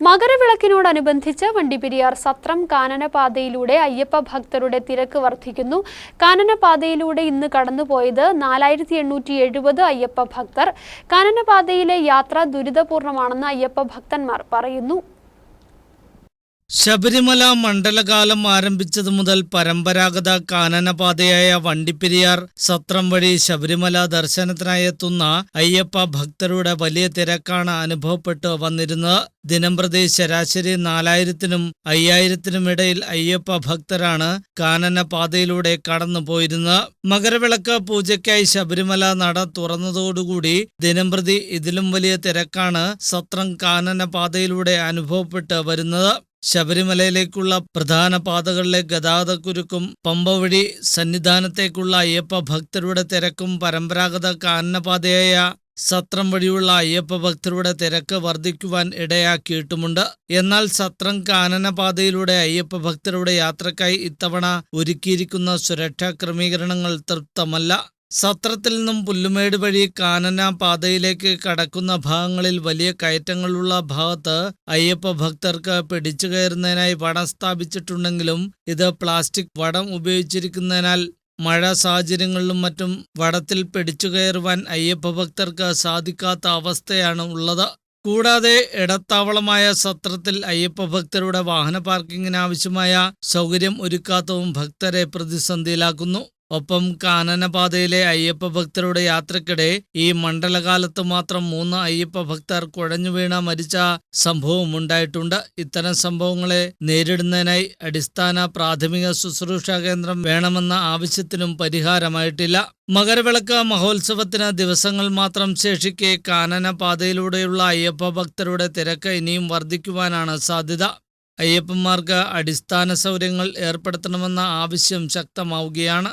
മകരവിളക്കിനോടനുബന്ധിച്ച് വണ്ടിപ്പെരിയാർ സത്രം കാനനപാതയിലൂടെ അയ്യപ്പ ഭക്തരുടെ തിരക്ക് വർദ്ധിക്കുന്നു. കാനനപാതയിലൂടെ ഇന്ന് കടന്നുപോയത് നാലായിരത്തി എണ്ണൂറ്റി എഴുപത് അയ്യപ്പ ഭക്തർ. കാനനപാതയിലെ യാത്ര ദുരിതപൂർണമാണെന്ന് അയ്യപ്പ ഭക്തന്മാർ പറയുന്നു. ശബരിമല മണ്ഡലകാലം ആരംഭിച്ചതു മുതൽ പരമ്പരാഗത കാനനപാതയായ വണ്ടിപ്പെരിയാർ സത്രം വഴി ശബരിമല ദർശനത്തിനായി എത്തുന്ന അയ്യപ്പ ഭക്തരുടെ വലിയ തിരക്കാണ് അനുഭവപ്പെട്ടു വന്നിരുന്നത്. ദിനംപ്രതി ശരാശരി നാലായിരത്തിനും അയ്യായിരത്തിനും ഇടയിൽ അയ്യപ്പ ഭക്തരാണ് കാനനപാതയിലൂടെ കടന്നുപോയിരുന്നത് മകരവിളക്ക് പൂജയ്ക്കായി ശബരിമല നട തുറന്നതോടുകൂടി ദിനംപ്രതി ഇതിലും വലിയ തിരക്കാണ് സത്രം കാനനപാതയിലൂടെ അനുഭവപ്പെട്ട് വരുന്നത്. ശബരിമലയിലേക്കുള്ള പ്രധാന പാതകളിലെ ഗതാഗതക്കുരുക്കും പമ്പ വഴി സന്നിധാനത്തേക്കുള്ള അയ്യപ്പ ഭക്തരുടെ തിരക്കും പരമ്പരാഗത കാനനപാതയായ സത്രം വഴിയുള്ള അയ്യപ്പ ഭക്തരുടെ തിരക്ക് വർദ്ധിക്കുവാൻ ഇടയാക്കിയിട്ടുമുണ്ട്. എന്നാൽ സത്രം കാനനപാതയിലൂടെ അയ്യപ്പ ഭക്തരുടെ യാത്രക്കായി ഇത്തവണ ഒരുക്കിയിരിക്കുന്ന സുരക്ഷാ ക്രമീകരണങ്ങൾ തൃപ്തമല്ല. സത്രത്തിൽ നിന്നും പുല്ലുമേട് വഴി കാനന പാതയിലേക്ക് കടക്കുന്ന ഭാഗങ്ങളിൽ വലിയ കയറ്റങ്ങളുള്ള ഭാഗത്ത് അയ്യപ്പ ഭക്തർക്ക് പിടിച്ചു കയറുന്നതിനായി വടം സ്ഥാപിച്ചിട്ടുണ്ടെങ്കിലും ഇത് പ്ലാസ്റ്റിക് വടം ഉപയോഗിച്ചിരിക്കുന്നതിനാൽ മഴ സാഹചര്യങ്ങളിലും മറ്റും വടത്തിൽ പിടിച്ചു കയറുവാൻ അയ്യപ്പ ഭക്തർക്ക് സാധിക്കാത്ത അവസ്ഥയാണ് ഉള്ളത്. കൂടാതെ ഇടത്താവളമായ സത്രത്തിൽ അയ്യപ്പ ഭക്തരുടെ വാഹന പാർക്കിങ്ങിന് ആവശ്യമായ സൗകര്യം ഒരുക്കാത്തതും ഭക്തരെ പ്രതിസന്ധിയിലാക്കുന്നു. ഒപ്പം കാനനപാതയിലെ അയ്യപ്പ ഭക്തരുടെ യാത്രക്കിടെ ഈ മണ്ഡലകാലത്ത് മാത്രം മൂന്ന് അയ്യപ്പ ഭക്തർ കുഴഞ്ഞു വീണ മരിച്ച സംഭവം ഉണ്ടായിട്ടുണ്ട്. ഇത്തരം സംഭവങ്ങളെ നേരിടുന്നതിനായി അടിസ്ഥാന പ്രാഥമിക ശുശ്രൂഷാ കേന്ദ്രം വേണമെന്ന ആവശ്യത്തിനും പരിഹാരമായിട്ടില്ല. മകരവിളക്ക് മഹോത്സവത്തിന് ദിവസങ്ങൾ മാത്രം ശേഷിക്കെ കാനനപാതയിലൂടെയുള്ള അയ്യപ്പ ഭക്തരുടെ തിരക്ക് ഇനിയും വർദ്ധിക്കുവാനാണ് സാധ്യത. അയ്യപ്പന്മാർക്ക് അടിസ്ഥാന സൗകര്യങ്ങൾ ഏർപ്പെടുത്തണമെന്ന ആവശ്യം ശക്തമാവുകയാണ്.